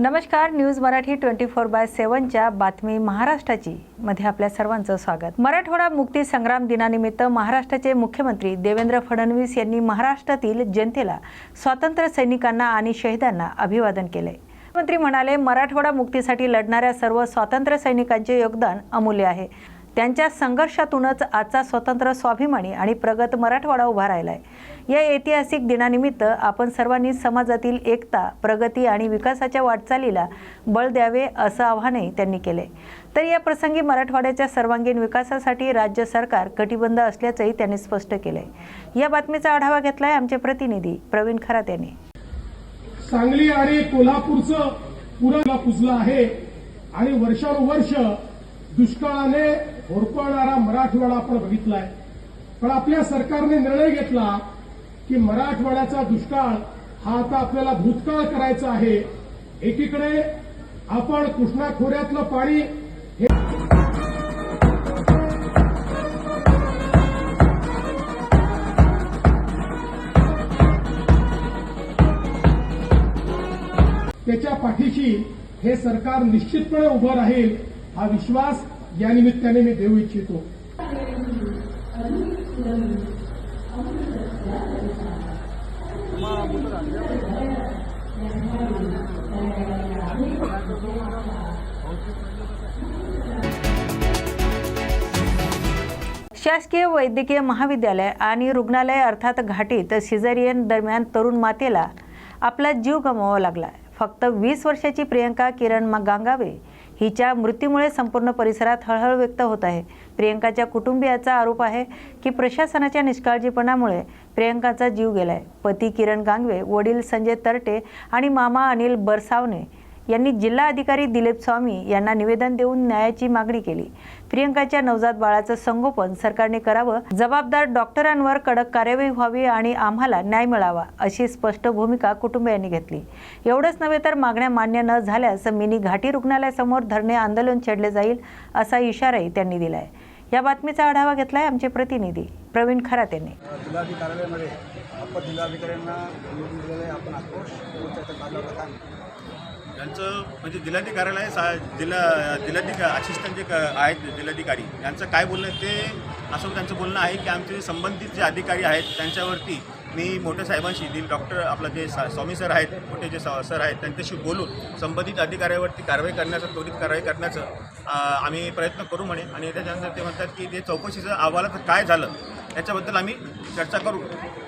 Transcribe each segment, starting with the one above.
नमस्कार news Marathi twenty four by सेवनच्या बातमी महाराष्ट्राची. मध्ये आपल्या सर्वांचं स्वागत. मराठवाडा मुक्ती संग्राम दिनानिमित्त महाराष्ट्राचे मुख्यमंत्री देवेंद्र फडणवीस यांनी महाराष्ट्रातील जनतेला स्वातंत्र्य सैनिकांना आणि शहीदांना अभिवादन केले. मुख्यमंत्री म्हणाले मराठवाडा मुक्तीसाठी लढणाऱ्या सर्व स्वातंत्र्य सैनिकांचे योगदान अमूल्य आहे. त्यांच्या संघर्षातूनच आजचा स्वतंत्र स्वाभिमानी आणि प्रगत मराठवाडा उभा राहिला आहे या ऐतिहासिक दिनानिमित्त आपण सर्वांनी समाजातील एकता प्रगती आणि विकासाच्या वाटचालीला बळ द्यावे असं आवाहनही त्यांनी केले. तर या प्रसंगी मराठवाड्याच्या सर्वांगीण विकासासाठी राज्य सरकार कटिबंध असल्याचंही त्यांनी स्पष्ट केलंय. या बातमीचा आढावा घेतलाय आमचे प्रतिनिधी प्रवीण खरात यांनी. सांगली आणि कोल्हापूरचं पुराला पुजलं आहे आणि वर्षानुवर्ष दुष्काळाने होरपळणारा मराठवाडा आपण बघितलाय. पण आपल्या सरकारने निर्णय घेतला की मराठवाड्याचा दुष्काळ हा आता आपल्याला भूतकाळ करायचा आहे. एकीकडे आपण कृष्णा खोऱ्यातलं पाणी हे त्याच्या पाठीशी हे सरकार निश्चितपणे उभं राहील हा विश्वास या निमित्ताने मी देऊ इच्छितो. शासकीय वैद्यकीय महाविद्यालय आणि रुग्णालय अर्थात घाटीत सिझेरियन दरम्यान तरुण मातेला आपला जीव गमवावा लागला. फक्त वीस वर्षाची प्रियंका किरण मा- गांगावे हिच्या मृत्यूमुळे संपूर्ण परिसरात हळहळ व्यक्त होत आहे. प्रियंकाच्या कुटुंबियाचा आरोप आहे की प्रशासनाच्या निष्काळजीपणामुळे प्रियंकाचा जीव गेलाय. पती किरण गांगवे वडील संजय तरटे आणि मामा अनिल बरसावणे यांनी जिल्हा अधिकारी दिलीप स्वामी यांना निवेदन देऊन न्यायाची मागणी केली. प्रियंकाच्या नवजात बाळाचं संगोपन सरकारने करावं जबाबदार डॉक्टरांवर कडक कार्यवाही व्हावी आणि आम्हाला न्याय मिळावा अशी स्पष्ट भूमिका कुटुंबियांनी घेतली. एवढंच नव्हे तर मागण्या मान्य न झाल्यास मिनी घाटी रुग्णालयासमोर धरणे आंदोलन छेडले जाईल असा इशाराही त्यांनी दिलाय. या बातमीचा आढावा घेतलाय आमचे प्रतिनिधी प्रवीण खरात यांनी. अप्पर जिल्हाधिकाऱ्यांना आपण आक्रोश मोर्चाचं काढला होता काय यांचं म्हणजे जिल्हाधिकाऱ्याला सा जिल्हा जिल्हाधिका असिस्टंट जे क- आहेत जिल्हाधिकारी यांचं काय बोलणं ते असं त्यांचं बोलणं आहे की आमचे संबंधित जे अधिकारी आहेत त्यांच्यावरती मी मोठ्या साहेबांशी दिल डॉक्टर आपलं जे सा स्वामी सर आहेत मोठे जे स- सर आहेत त्यांच्याशी बोलून संबंधित अधिकाऱ्यावरती कारवाई करण्याचं त्वरित कारवाई करण्याचं आम्ही प्रयत्न करू म्हणे. आणि त्याच्यानंतर ते म्हणतात की जे चौकशीचं अहवालात काय झालं त्याच्याबद्दल आम्ही चर्चा करू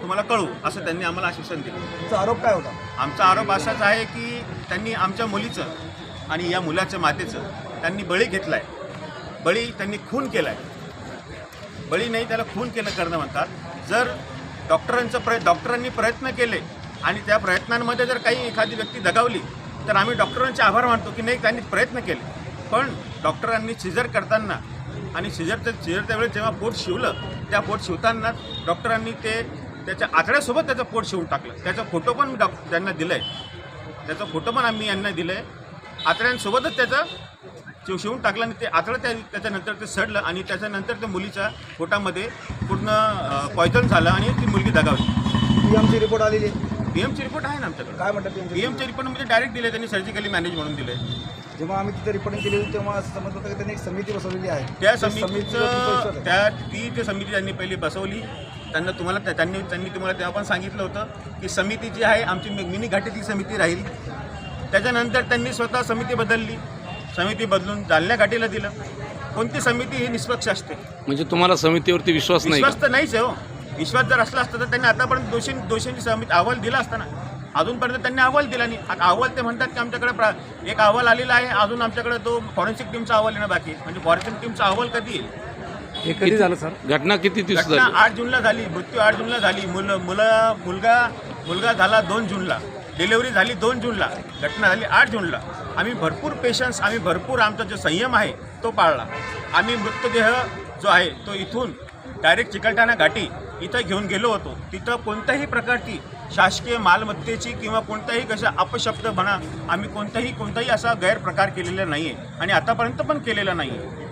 तुम्हाला कळू असं त्यांनी आम्हाला आश्वासन दिलं. तुमचा आरोप काय होता? आमचा आरोप असाच आहे की त्यांनी आमच्या मुलीचं आणि या मुलाच्या मातेचं त्यांनी बळी घेतला आहे बळी त्यांनी खून केला आहे बळी नाही त्याला खून केलं करणं म्हणतात. जर डॉक्टरांचं प्रय डॉक्टरांनी प्रयत्न केले आणि त्या प्रयत्नांमध्ये जर काही एखादी व्यक्ती दगावली तर आम्ही डॉक्टरांचे आभार मानतो की नाही त्यांनी प्रयत्न केले. पण डॉक्टरांनी सिजर करताना आणि सिजरचं सिजर त्यावेळेस जेव्हा पोट शिवलं त्या पोट शिवताना डॉक्टरांनी ते त्याच्या आतड्यासोबत त्याचं पोट शिवून टाकलं. त्याचा फोटो पण डॉक त्यांना दिलं आहे त्याचा फोटो पण आम्ही यांना दिलं आहे आतड्यांसोबतच त्याचं शिव शिवून टाकलं आणि ते आतडं त्या त्याच्यानंतर ते सडलं आणि त्याच्यानंतर त्या मुलीच्या पोटामध्ये पूर्ण पॉयझन झालं आणि ती मुलगी दगावली. पी एमची रिपोर्ट आलेली पी एमचे रिपोर्ट आहे ना आमच्याकडे. काय म्हणतात पी एमचे रिपोर्ट म्हणजे डायरेक्ट दिले त्यांनी सर्जिकली मॅनेज म्हणून दिले जेव्हा आम्ही तिथे रिपोर्टिंग केली होती तेव्हा असं समजलं होतं की त्यांनी एक समिती बसवलेली आहे. त्या समितीचा? त्या ती जी समिती त्यांनी पहिली बसवली त्यांना तुम्हाला त्या- त्यांनी त्यांनी तुम्हाला तेव्हा पण सांगितलं होतं की समिती जी आहे आमची मि- मिनी घाटीची समिती राहील. त्याच्यानंतर त्यांनी स्वतः समिती बदलली. समिती बदलून जालन्या घाटीला दिलं. कोणती समिती ही निष्पक्ष असते? म्हणजे तुम्हाला समितीवरती विश्वास नाही विश्वास तर नाहीच आहे हो. विश्वास जर असला असता तर त्यांनी आतापर्यंत दोषी दोषींची समिती अहवाल दिला असता ना. अजूनपर्यंत त्यांनी अहवाल दिला नाही. अहवाल ते म्हणतात की आमच्याकडे प्रा एक अहवाल आलेला आहे. अजून आमच्याकडे तो फॉरेन्सिक टीमचा अहवाल येणं बाकी. म्हणजे फॉरेन्सिक टीमचा अहवाल कधी येईल? हे कधी झालं सर? घटना किती दिवस घटना आठ जूनला झाली. मृत्यू आठ जूनला झाली. मुलं मुलं मुलगा मुलगा झाला दोन जूनला. डिलिव्हरी झाली दोन जूनला. घटना झाली आठ जूनला. आम्ही भरपूर पेशन्स आम्ही भरपूर आमचा जो संयम आहे तो पाळला. आम्ही मृतदेह जो आहे तो इथून डायरेक्ट चिकलठाणा घाटी इथं घेऊन गेलो होतो. तिथं कोणत्याही प्रकारची शासकीय मालमत्तेची किंवा कोणताही कशा अपशब्द म्हणा आम्ही कोणताही कोणताही असा गैरप्रकार केलेला नाही आहे आणि आतापर्यंत पण केलेला नाही आहे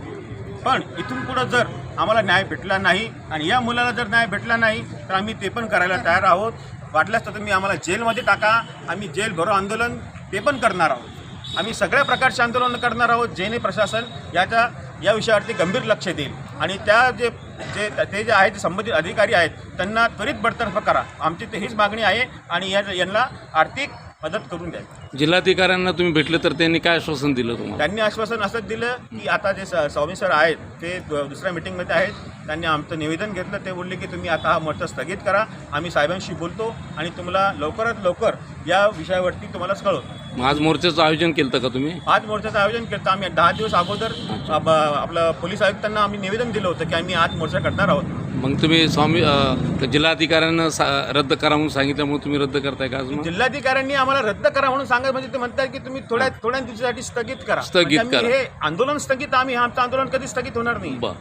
पण इथून पुढं जर आम्हाला न्याय भेटला नाही आणि या मुलाला जर न्याय भेटला नाही तर आम्ही ते पण करायला तयार आहोत. वाटल्यास तर तुम्ही आम्हाला जेलमध्ये टाका. आम्ही जेल भरो आंदोलन ते पण करणार आहोत. आम्ही सगळ्या प्रकारचे आंदोलन करणार आहोत. जेणे प्रशासन याच्या या विषयावरती गंभीर लक्ष देईल. आणि त्या जे जे ते जे आहेत ते संबंधित अधिकारी आहेत त्यांना त्वरित बडतर्फ करा. आमची तर हीच मागणी आहे आणि या यांना आर्थिक मदत करून द्यावी. जिल्हाधिकाऱ्यांना तुम्ही भेटले तर त्यांनी काय आश्वासन दिलं तुम्हाला? त्यांनी आश्वासन असं दिलं की आता जे स- स्वामी सर आहेत ते द- दुसऱ्या मिटिंगमध्ये आहेत. त्यांनी आमचं निवेदन घेतलं. ते बोलले की तुम्ही आता हा मोर्चा स्थगित करा. आम्ही साहेबांशी बोलतो आणि तुम्हाला लवकरात लवकर या विषयावरती तुम्हाला कळवतो. मग आज मोर्चाचं आयोजन केलं का तुम्ही? आज मोर्चाचं आयोजन केलं आम्ही दहा दिवस अगोदर अब- आपलं पोलीस आयुक्तांना आम्ही निवेदन दिलं होतं की आम्ही आज मोर्चा करणार आहोत. मग तुम्ही स्वामी अं, जिल्हाधिकाऱ्यांना सा रद्द करा म्हणून सांगितल्यामुळे तुम्ही रद्द करताय का आज मग? जिल्हाधिकाऱ्यांनी आम्हाला रद्द करा म्हणून सांगत म्हणजे ते म्हणतात की तुम्ही थोड्या थोड्या दिवसासाठी स्थगित करा. स्थगित म्हणजे आम्ही करा. हे आंदोलन स्थगित आम्ही हे आमचं आंदोलन कधी स्थगित होणार नाही. बर.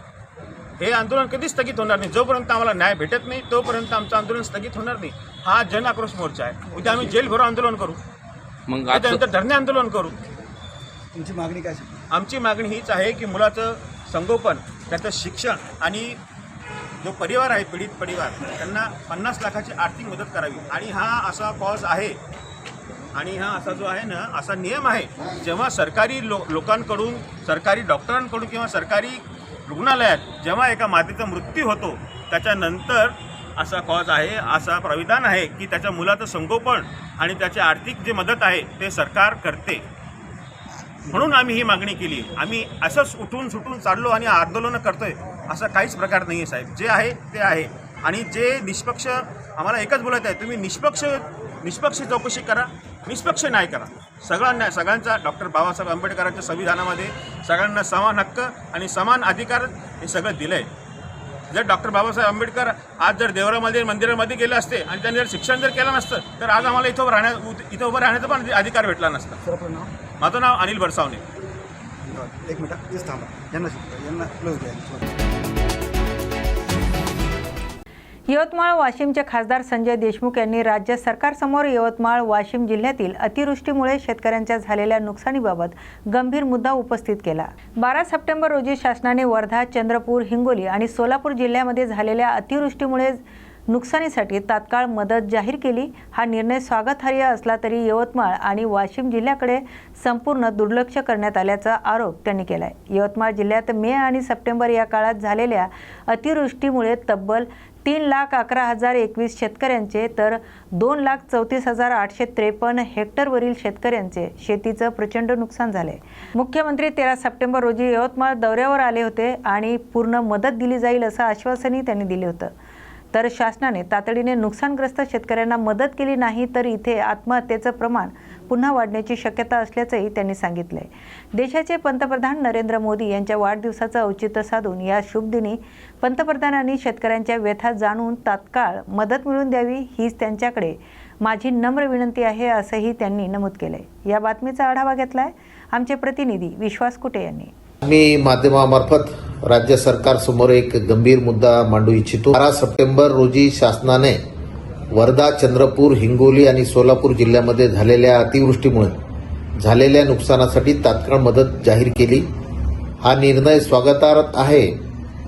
हे आंदोलन कधीच स्थगित होणार नाही. जोपर्यंत आम्हाला न्याय भेटत नाही तोपर्यंत आमचं आंदोलन स्थगित होणार नाही. हा जन आक्रोश मोर्चा आहे. उद्या आम्ही जेल भरो आंदोलन करू. मग त्याच्यानंतर धरणे आंदोलन करू. तुमची मागणी काय? असेल? आमची मागणी हीच आहे की मुलाचं संगोपन त्याचं शिक्षण आणि जो परिवार आहे पीडित परिवार त्यांना पन्नास लाखाची आर्थिक मदत करावी. आणि हा असा कॉज आहे आणि हा असा जो आहे ना असा नियम आहे जेव्हा सरकारी लो लोकांकडून सरकारी डॉक्टरांकडून किंवा सरकारी रुग्णालयात जेव्हा एका मातेचा मृत्यू होतो त्याच्यानंतर असा कॉज आहे असा प्रविधान आहे की त्याच्या मुलाचं संगोपन आणि त्याची आर्थिक जे मदत आहे ते सरकार करते. म्हणून आम्ही ही मागणी केली. आम्ही असंच उठून सुटून चाललो आणि आंदोलनं करतोय असा काहीच प्रकार नाही आहे साहेब. जे आहे ते आहे. आणि जे निष्पक्ष आम्हाला एकच बोलायचं आहे तुम्ही निष्पक्ष निष्पक्ष चौकशी करा. निष्पक्ष न्याय करा. सगळ्यांना सगळ्यांचा डॉक्टर बाबासाहेब आंबेडकरांच्या संविधानामध्ये सगळ्यांना समान हक्क आणि समान अधिकार हे सगळं दिलं आहे जर डॉक्टर बाबासाहेब आंबेडकर आज जर देवरामध्ये मंदिरामध्ये गेले असते आणि त्यांनी जर शिक्षण जर केलं नसतं तर आज आम्हाला इथं राहण्या इथं उभं राहण्याचा पण अधिकार भेटला नसता. माझं नाव अनिल बरसावणे धन्यवाद. एक मिनिट थांबा. यांना यांना क्लोज द्या यवतमाळ वाशिमचे खासदार संजय देशमुख यांनी राज्य सरकारसमोर यवतमाळ वाशिम जिल्ह्यातील अतिवृष्टीमुळे शेतकऱ्यांच्या झालेल्या नुकसानीबाबत गंभीर मुद्दा उपस्थित केला. बारा सप्टेंबर रोजी शासनाने वर्धा चंद्रपूर हिंगोली आणि सोलापूर जिल्ह्यामध्ये झालेल्या अतिवृष्टीमुळे नुकसानीसाठी तात्काळ मदत जाहीर केली. हा निर्णय स्वागतार्ह असला तरी यवतमाळ आणि वाशिम जिल्ह्याकडे संपूर्ण दुर्लक्ष करण्यात आल्याचा आरोप त्यांनी केला आहे यवतमाळ जिल्ह्यात मे आणि सप्टेंबर या काळात झालेल्या अतिवृष्टीमुळे तब्बल तीन लाख अकरा हजार एकवीस शेतकऱ्यांचे तर दोन लाख चौतीस हजार आठशे त्रेपन्न हेक्टरवरील शेतकऱ्यांचे शेतीचं प्रचंड नुकसान झाले. मुख्यमंत्री तेरा सप्टेंबर रोजी यवतमाळ दौऱ्यावर आले होते आणि पूर्ण मदत दिली जाईल असं आश्वासनही त्यांनी दिले होतं. तर शासनाने तातडीने नुकसानग्रस्त शेतकऱ्यांना मदत केली नाही तर इथे आत्महत्येचं प्रमाण पुन्हा वाढण्याची शक्यता असल्याचंही त्यांनी सांगितलंय. देशाचे पंतप्रधान नरेंद्र मोदी यांच्या वाढदिवसाचं औचित्य साधून या शुभदिनी पंतप्रधानांनी शेतकऱ्यांच्या व्यथा जाणून तात्काळ मदत मिळवून द्यावी हीच त्यांच्याकडे माझी नम्र विनंती आहे असंही त्यांनी नमूद केलंय. या बातमीचा आढावा घेतलाय आमचे प्रतिनिधी विश्वास कुटे यांनी. मी माध्यमामार्फत राज्य सरकार समोर एक गंभीर मुद्दा मांडू इच्छितो. बारा सप्टेंबर रोजी शासनाने वर्धा चंद्रपूर हिंगोली आणि सोलापूर जिल्ह्यामध्ये झालेल्या अतिवृष्टीमुळे झालेल्या नुकसानासाठी तात्काळ मदत जाहीर केली. हा निर्णय स्वागतार्ह आहे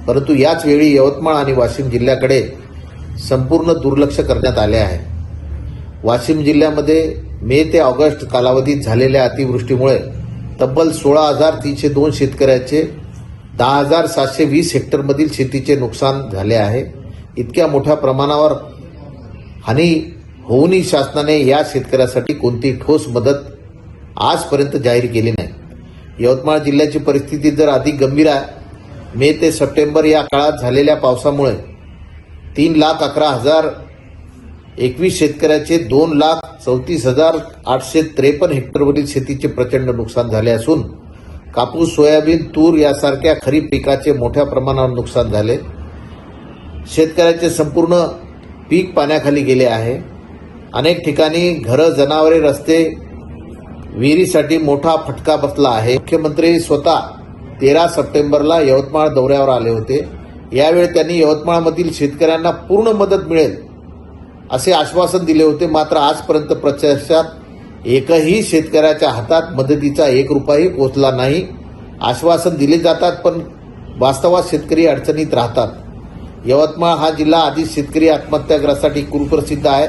परंतु याच वेळी यवतमाळ आणि वाशिम जिल्ह्याकडे संपूर्ण दुर्लक्ष करण्यात आले आहे. वाशिम जिल्ह्यामध्ये मे ते ऑगस्ट कालावधीत झालेल्या अतिवृष्टीमुळे तब्बल सोळा हजार तीनशे दोन शेतकऱ्याचे दहा हजार सातशे वीस हेक्टरमधील शेतीचे नुकसान झाले आहे. इतक्या मोठ्या प्रमाणावर हानी होऊनही शासनाने या शेतकऱ्यासाठी कोणती ठोस मदत आजपर्यंत जाहीर केली नाही. यवतमाळ जिल्ह्याची परिस्थिती जर अधिक गंभीर आहे मे ते सप्टेंबर या काळात झालेल्या पावसामुळे तीन लाख अकरा हजार एकवीस शेतकऱ्याचे दोन लाख चौतीस हजार आठशे त्रेपन्न हेक्टरवरील शेतीचे प्रचंड नुकसान झाले असून कापूस सोयाबीन तूर यासारख्या खरीप पिकाचे मोठ्या प्रमाणावर नुकसान झाले. शेतकऱ्याचे संपूर्ण पीक पाण्याखाली गेले आहे. अनेक ठिकाणी घरं जनावरे रस्ते विहिरीसाठी मोठा फटका बसला आहे. मुख्यमंत्री स्वतः तेरा सप्टेंबरला यवतमाळ दौऱ्यावर आले होते. यावेळी त्यांनी यवतमाळमधील शेतकऱ्यांना पूर्ण मदत मिळेल असे आश्वासन दिले होते. मात्र आजपर्यंत प्रत्यक्षात एकही शेतकऱ्याच्या हातात मदतीचा एक रुपयाही पोचला नाही. आश्वासन दिले जातात पण वास्तवात शेतकरी अडचणीत राहतात. यवतमाळ हा जिल्हा आधीच शेतकरी आत्महत्याग्रस्तासाठी कुप्रसिद्ध आहे.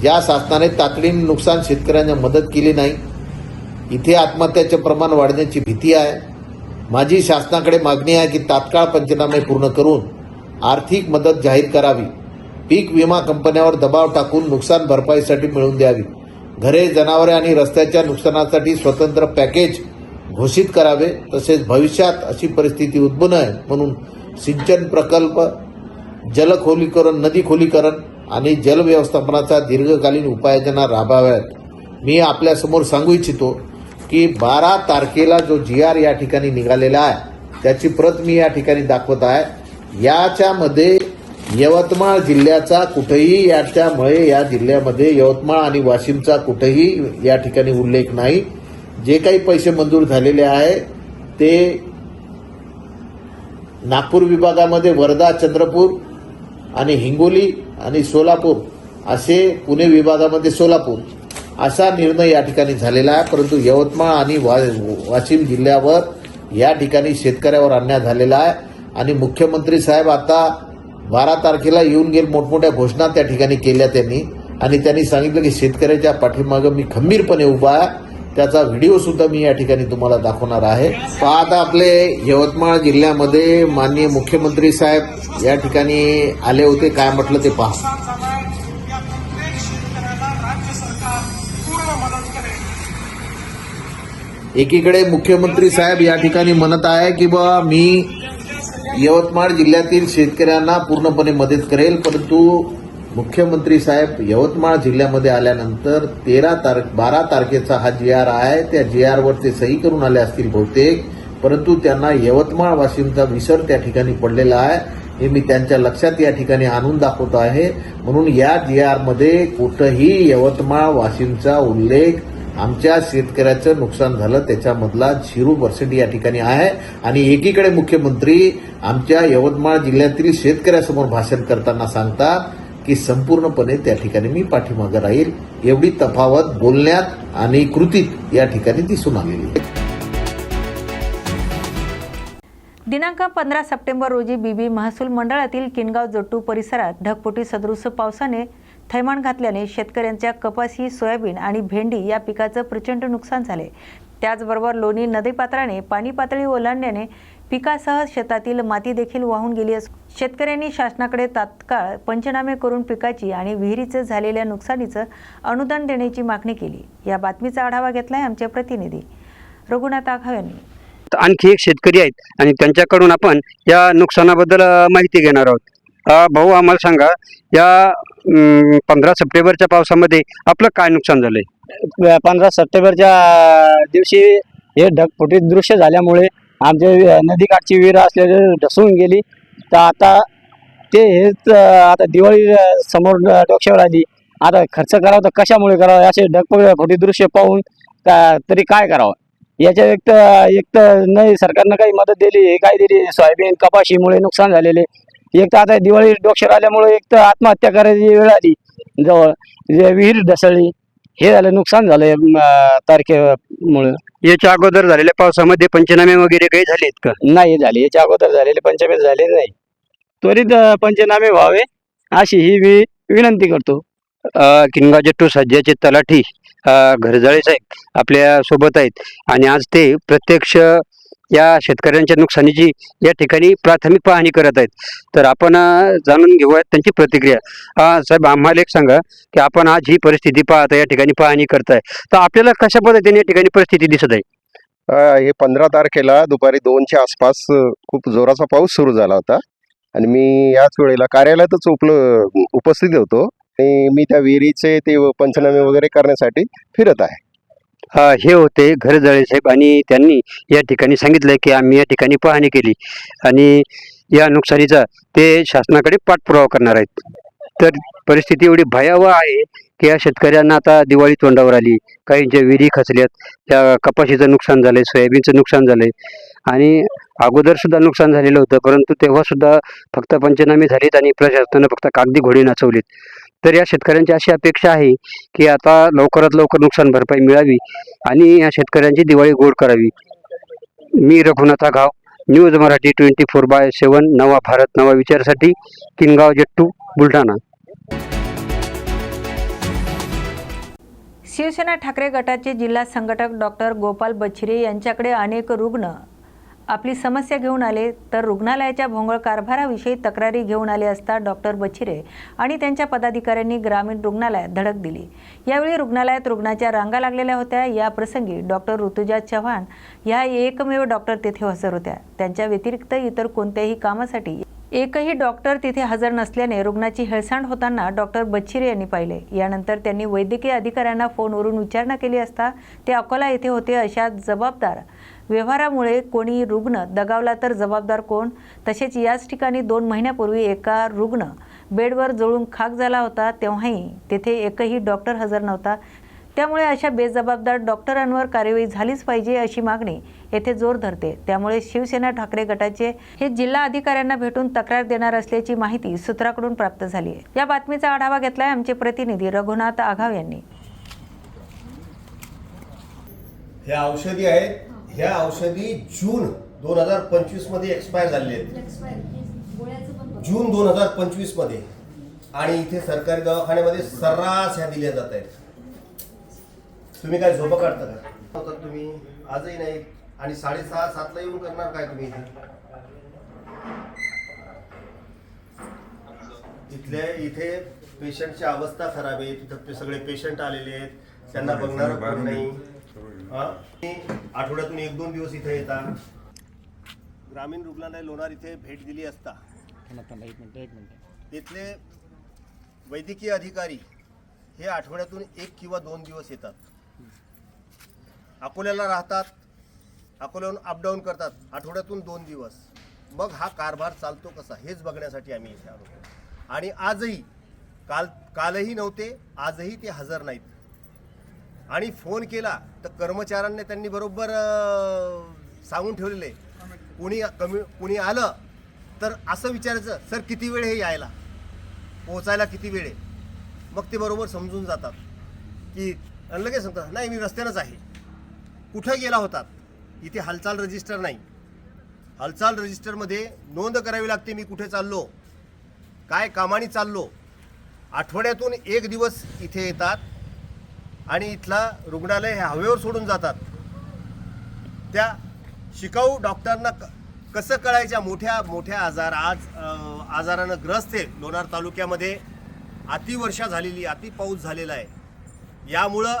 ज्या शासनाने तातडीने नुकसान शेतकऱ्यांना मदत केली नाही. इथे आत्महत्याचे प्रमाण वाढण्याची भीती आहे. माझी शासनाकडे मागणी आहे की तात्काळ पंचनामे पूर्ण करून आर्थिक मदत जाहीर करावी. पीक विमा कंपन्यावर दबाव टाकून नुकसान भरपाईसाठी मिळवून द्यावी. घरे जनावरे आणि रस्त्याच्या नुकसानासाठी स्वतंत्र पॅकेज घोषित करावे. तसेच भविष्यात अशी परिस्थिती उद्भू नये म्हणून सिंचन प्रकल्प जलखोलीकरण नदी खोलीकरण आणि जल व्यवस्थापनाचा दीर्घकालीन उपाययोजना राबवाव्यात. मी आपल्यासमोर सांगू इच्छितो की बारा तारखेला जो जी आर या ठिकाणी निघालेला आहे त्याची प्रत मी या ठिकाणी दाखवत आहे. याच्यामध्ये यवतमाळ जिल्ह्याचा कुठेही याच्यामुळे या जिल्ह्यामध्ये यवतमाळ आणि वाशिमचा कुठेही या ठिकाणी उल्लेख नाही. जे काही पैसे मंजूर झालेले आहे ते नागपूर विभागामध्ये वर्धा चंद्रपूर आणि हिंगोली आणि सोलापूर असे पुणे विभागामध्ये सोलापूर असा निर्णय या ठिकाणी झालेला आहे. परंतु यवतमाळ आणि वा वाशिम जिल्ह्यावर या ठिकाणी शेतकऱ्यावर अन्याय झालेला आहे. आणि मुख्यमंत्री साहेब आता बारा तारखेला येऊन गेल मोठमोठ्या घोषणा त्या ठिकाणी केल्या त्यांनी. आणि त्यांनी सांगितलं की शेतकऱ्याच्या पाठीमागं मी खंबीरपणे उभा आहे. त्याचा व्हिडिओ सुद्धा मी या ठिकाणी तुम्हाला दाखवणार आहे. पहा आता आपले यवतमाळ जिल्ह्यामध्ये माननीय मुख्यमंत्री साहेब या ठिकाणी आले होते. काय म्हटलं ते पहा. एकीकडे मुख्यमंत्री साहेब या ठिकाणी म्हणत आहे की बा मी यवतमाळ जिल्ह्यातील शेतकऱ्यांना पूर्णपणे मदत करेल परंतु मुख्यमंत्री साहेब यवतमाळ जिल्ह्यामध्ये आल्यानंतर तेरा तारख बारा तारखेचा हा जी आर आहे. त्या जी आरवर ते सही करून आले असतील बहुतेक परंतु त्यांना यवतमाळ वाशिमचा विसर त्या ठिकाणी पडलेला आहे. हे मी त्यांच्या लक्षात या ठिकाणी आणून दाखवतो आहे. म्हणून या जी आरमध्ये कुठंही यवतमाळ वाशिमचा उल्लेख आमच्या शेतकऱ्याचं नुकसान झालं त्याच्यामधला झिरो पर्सेंट या ठिकाणी आहे. आणि एकीकडे मुख्यमंत्री आमच्या यवतमाळ जिल्ह्यातील शेतकऱ्यासमोर भाषण करताना सांगतात की संपूर्णपणे त्या ठिकाणी मी पाठीमागं राहील. एवढी तफावत बोलण्यात आणि कृतीत या ठिकाणी दिसून आलेली आहे. दिनांक पंधरा सप्टेंबर रोजी बीबी महसूल मंडळातील किनगाव जट्टू परिसरात ढगपोटी सदृश पावसाने थैमान घातल्याने शेतकऱ्यांच्या कपासी सोयाबीन आणि भेंडी या पिकाचं प्रचंड नुकसान झाले. त्याचबरोबर लोणी नदीपात्राने पाणी पातळी ओलांडल्याने पिकासह शेतातील माती देखील वाहून गेली असून शेतकऱ्यांनी शासनाकडे तात्काळ पंचनामे करून पिकाची आणि विहिरीचं झालेल्या नुकसानीचं अनुदान देण्याची मागणी केली. या बातमीचा आढावा घेतलाय आमचे प्रतिनिधी रघुनाथ आघाव यांनी. आणखी एक शेतकरी आहेत आणि त्यांच्याकडून आपण या नुकसानाबद्दल माहिती घेणार आहोत. भाऊ आम्हाला सांगा या पंधरा सप्टेंबरच्या पावसामध्ये आपलं काय नुकसान झालंय? पंधरा सप्टेंबरच्या दिवशी हे ढगफुटीत दृश्य झाल्यामुळे आमच्या नदीकाठची विहीर असलेले ढसून गेली. तर आता ते हेच आता दिवाळी समोर डोक्यावर आली. आता खर्च करावा तर कशामुळे करावा? असे ढगफुटी दृश्य पाहून का तरी काय करावं? याच्या एक तर एक तर नाही सरकारनं काही मदत दिली हे काय दिली. सोयाबीन कपाशीमुळे नुकसान झालेले. एक तर आता दिवाळी डोक्यावर आल्यामुळे एक तर आत्महत्या करायची वेळ आली. जवळ जे विहीर ढसळली हे झालं नुकसान झालंय तारखेमुळे. याच्या अगोदर झालेल्या पावसामध्ये पंचनामे वगैरे काही झालेत का? नाही झाले. याच्या अगोदर झालेले पंचमेत झाले नाही. त्वरित पंचनामे व्हावे अशी ही मी विनंती करतो. किनगाव जट्टू सज्जाचे तलाठी घरजाळे साहेब आपल्यासोबत आहेत. आणि आज ते प्रत्यक्ष या शेतकऱ्यांच्या नुकसानीची या ठिकाणी प्राथमिक पाहणी करत आहेत. तर आपण जाणून घेऊयात त्यांची प्रतिक्रिया. साहेब आम्हाला एक सांगा की आपण आज ही परिस्थिती पाहता या ठिकाणी पाहणी करताय. तर आपल्याला कशा पद्धतीने या ठिकाणी परिस्थिती दिसत आहे? हे पंधरा तारखेला दुपारी दोनच्या आसपास खूप जोराचा पाऊस सुरू झाला होता. आणि मी याच वेळेला कार्यालयातच उपल उपस्थित होतो. आणि मी त्या विहिरीचे ते पंचनामे वगैरे करण्यासाठी फिरत आहे. हे होते घरजळे साहेब आणि त्यांनी या ठिकाणी सांगितलं की आम्ही या ठिकाणी पाहणी केली. आणि या नुकसानीचा ते शासनाकडे पाठपुरावा करणार आहेत. तर परिस्थिती एवढी भयावह आहे की या शेतकऱ्यांना आता दिवाळी तोंडावर आली. काहींच्या विहिरी खचल्यात. त्या कपाशीचं नुकसान झालंय सोयाबीनचं नुकसान झालंय. आणि अगोदर सुद्धा नुकसान झालेलं होतं परंतु तेव्हा सुद्धा फक्त पंचनामे झालेत आणि प्रशासनानं फक्त कागदी घोडे नाचवलीत. तर या शेतकऱ्यांची अशी अपेक्षा आहे की आता लवकरात लवकर नुकसान भरपाई मिळावी आणि या शेतकऱ्यांची दिवाळी गोड करावी. मी रघुनाथा गाव news Marathi twenty four by seven नवा भारत नवा विचारासाठी किनगाव जट्टू बुलढाणा. शिवसेना ठाकरे गटाचे जिल्हा संघटक डॉक्टर गोपाल बछिरे यांच्याकडे अनेक रुग्ण आपली समस्या घेऊन आले तर रुग्णालयाच्या भोंगळ कारभाराविषयी तक्रारी घेऊन आले असता डॉक्टर बच्छिरे आणि त्यांच्या पदाधिकाऱ्यांनी ग्रामीण रुग्णालयात धडक दिली. यावेळी रुग्णालयात रुग्णाच्या रांगा लागलेल्या होत्या. या प्रसंगी डॉक्टर ऋतुजा चव्हाण ह्या एकमेव डॉक्टर तेथे हजर होत्या. त्यांच्या व्यतिरिक्त इतर कोणत्याही कामासाठी एकही डॉक्टर तिथे हजर नसल्याने रुग्णाची हेळसांड होताना डॉक्टर बच्छिरे यांनी पाहिले. यानंतर त्यांनी वैद्यकीय अधिकाऱ्यांना फोनवरून विचारणा केली असता ते अकोला येथे होते अशा जबाबदार व्यवहारामुळे कोणी रुग्ण दगावला तर जबाबदार कोण? तसेच याच ठिकाणी दोन महिन्यापूर्वी एका रुग्ण बेडवर जळून खाक झाला होता तेव्हाही तेथे एकही डॉक्टर हजर नव्हता. त्यामुळे अशा बेजबाबदार डॉक्टरांवर कार्यवाही झालीच पाहिजे अशी मागणी येथे जोर धरते. त्यामुळे शिवसेना ठाकरे गटाचे हे जिल्हा अधिकाऱ्यांना भेटून तक्रार देणार असल्याची माहिती सूत्राकडून प्राप्त झाली आहे. या बातमीचा आढावा घेतलाय आमचे प्रतिनिधी रघुनाथ आघाव यांनी. ह्या औषधी आहेत. ह्या औषधी जून दोन हजार पंचवीसमध्ये एक्सपायर झालेले आहेत. जून दोन हजार पंचवीसमध्ये. आणि इथे सरकारी दवाखान्यामध्ये सर्रास ह्या दिल्या जात आहेत. तुम्ही काय झोपा काढता का? तुम्ही आजही नाही आणि साडेसहा सातला येऊन करणार काय तुम्ही इथे? इथले इथे पेशंटची अवस्था खराब आहे. तिथं ते सगळे पेशंट आलेले आहेत. त्यांना बघणार कोण नाही. हा? आठवड्यातून एक दोन दिवस इथे येतात ग्रामीण रुग्णालय लोणार इथे भेट दिली असता. इथले वैद्यकीय अधिकारी हे आठवड्यातून एक किंवा दोन दिवस येतात. अकोल्याला राहतात अकोल्याहून अपडाऊन करतात आठवड्यातून दोन दिवस. मग हा कारभार चालतो कसा हेच बघण्यासाठी आम्ही इथे आलो आणि आजही काल कालही नव्हते आजही ते हजर नाहीत. आणि फोन केला तर कर्मचाऱ्यांनी त्यांनी बरोबर सांगून ठेवलेले कुणी कमी कुणी आलं तर असं विचारायचं सर किती वेळ हे यायला? पोहोचायला किती वेळ आहे? मग ते बरोबर समजून जातात. की लगेच सांगतात नाही मी रस्त्यानंच आहे. कुठं गेला होतात इथे हालचाल रजिस्टर नाही. हालचाल रजिस्टरमध्ये नोंद करावी लागते मी कुठे चाललो? काय कामाने चाललो? आठवड्यातून एक दिवस इथे येतात आणि इथला रुग्णालय हे हवेवर सोडून जातात. त्या शिकाऊ डॉक्टरांना क- कसं कळायच्या? मोठ्या मोठ्या आजार. आज आजारानं ग्रस्त आहे लोणार तालुक्यामध्ये. अतिवर्षा झालेली अति पाऊस झालेला आहे. यामुळं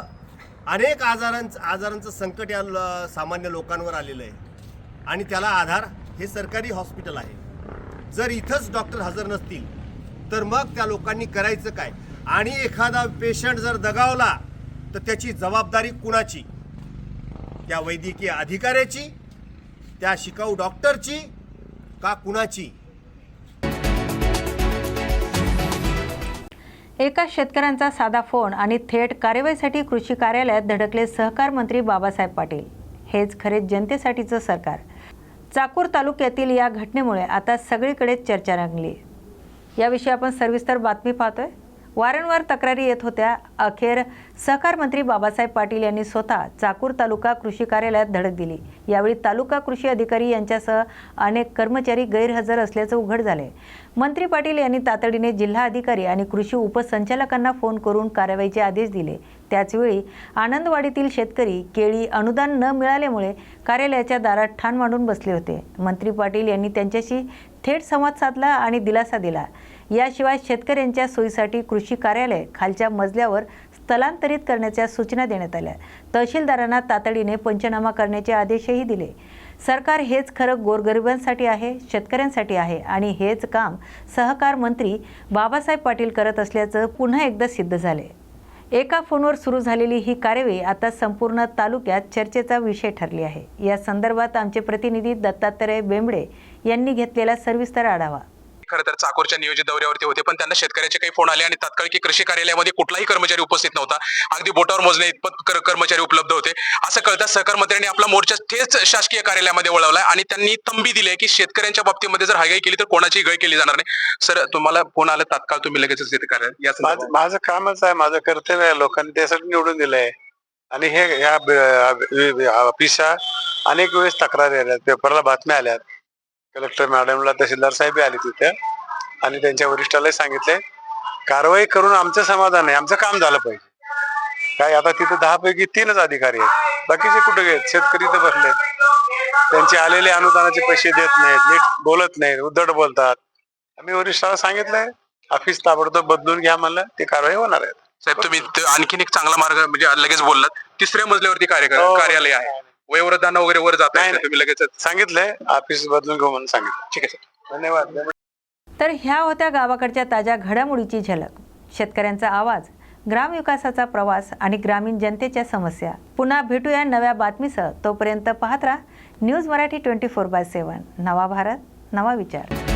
अनेक आजारांचं आजारांचं संकट या ल- सामान्य लोकांवर आलेलं आहे. आणि त्याला आधार हे सरकारी हॉस्पिटल आहे. जर इथंच डॉक्टर हजर नसतील तर मग त्या लोकांनी करायचं काय? आणि एखादा पेशंट जर दगावला तर त्याची जबाबदारी कुणाची? त्या वैद्यकीय अधिकाऱ्याची त्या शिकाऊ डॉक्टरची का कुणाची? एका शेतकऱ्यांचा साधा फोन आणि थेट कार्यवाहीसाठी कृषी कार्यालयात धडकले सहकार मंत्री बाबासाहेब पाटील. हेच खरे जनतेसाठीचं सरकार. चाकूर तालुक्यातील या घटनेमुळे आता सगळीकडेच चर्चा रंगली. याविषयी आपण सविस्तर बातमी पाहतोय. वारंवार तक्रारी येत होत्या. अखेर सहकार मंत्री बाबासाहेब पाटील यांनी स्वतः चाकूर तालुका कृषी कार्यालयात धडक दिली. यावेळी तालुका कृषी अधिकारी यांच्यासह अनेक कर्मचारी गैरहजर असल्याचं उघड झाले मंत्री पाटील यांनी तातडीने जिल्हा अधिकारी आणि कृषी उपसंचालकांना फोन करून कारवाईचे आदेश दिले. त्याचवेळी आनंदवाडीतील शेतकरी केळी अनुदान न मिळाल्यामुळे कार्यालयाच्या दारात ठाण मांडून बसले होते. मंत्री पाटील यांनी त्यांच्याशी थेट संवाद साधला आणि दिलासा दिला. याशिवाय शेतकऱ्यांच्या सोयीसाठी कृषी कार्यालय खालच्या मजल्यावर स्थलांतरित करण्याच्या सूचना देण्यात आल्या. तहसीलदारांना तातडीने पंचनामा करण्याचे आदेशही दिले. सरकार हेच खरं गोरगरिबांसाठी आहे शेतकऱ्यांसाठी आहे आणि हेच काम सहकार मंत्री बाबासाहेब पाटील करत असल्याचं पुन्हा एकदा सिद्ध झाले. एका फोनवर सुरू झालेली ही कार्यवाही आता संपूर्ण तालुक्यात चर्चेचा विषय ठरली आहे. या संदर्भात आमचे प्रतिनिधी दत्तात्रय बेंबडे यांनी घेतलेला सविस्तर आढावा. खरं तर चाकोरच्या नियोजित दौऱ्यावरती होते पण त्यांना शेतकऱ्याचे काही फोन आले आणि तात्काळ की कृषी कार्यालयामध्ये कुठलाही कर्मचारी उपस्थित नव्हता. अगदी बोटावर मोजणे इतपत कर- कर्मचारी उपलब्ध होते. असं कळतं सहकार मंत्र्यांनी आपला मोर्चा थेट शासकीय कार्यालयामध्ये वळवलाय आणि त्यांनी तंबी दिली आहे की शेतकऱ्यांच्या बाबतीमध्ये जर हायगाई केली तर कोणाची गय केली जाणार नाही. सर तुम्हाला फोन आला तात्काळ तुम्ही लगेचच तिथे करा या संदर्भात. माझं कामच आहे माझं कर्तव्य आहे लोकांनी त्यासाठी निवडून दिलंय. आणि हे ह्या ऑफिसच्या अनेक वेळेस तक्रारी आल्यात पेपरला बातम्या आल्यात. कलेक्टर मॅडमला तहसीलदार साहेब आले तिथे आणि त्यांच्या वरिष्ठालाही सांगितले कारवाई करून आमचं समाधान आहे आमचं काम झालं पाहिजे. काय आता तिथे दहा पैकी तीनच अधिकारी आहेत बाकीचे कुठे गेले? शेतकरी तर बसले. त्यांचे आलेले अनुदानाचे पैसे देत नाहीत नीट बोलत नाहीत उद्धट बोलतात. आम्ही वरिष्ठाला सांगितलंय ऑफिस ताबडतोब बदलून घ्या म्हणलं ते कारवाई होणार आहे. साहेब तुम्ही आणखीन एक चांगला मार्ग म्हणजे लगेच बोललात. तिसऱ्या मजल्यावरती कार्य हो. कार्यालय आहे. वयोवृद्धांना वगैरे वर जात नाही, नाही. तुम्ही लगेच सांगितलंय ऑफिस बदलून घेऊ म्हणून सांगितलं. ठीक आहे सर. धन्यवाद. तर ह्या होत्या गावाकडच्या ताज्या घडामोडीची झलक. शेतकऱ्यांचा आवाज ग्रामविकासाचा प्रवास आणि ग्रामीण जनतेच्या समस्या. पुन्हा भेटूया नव्या बातमीसह. तोपर्यंत पाहत राहा. News Marathi twenty four by seven नवा भारत नवा विचार.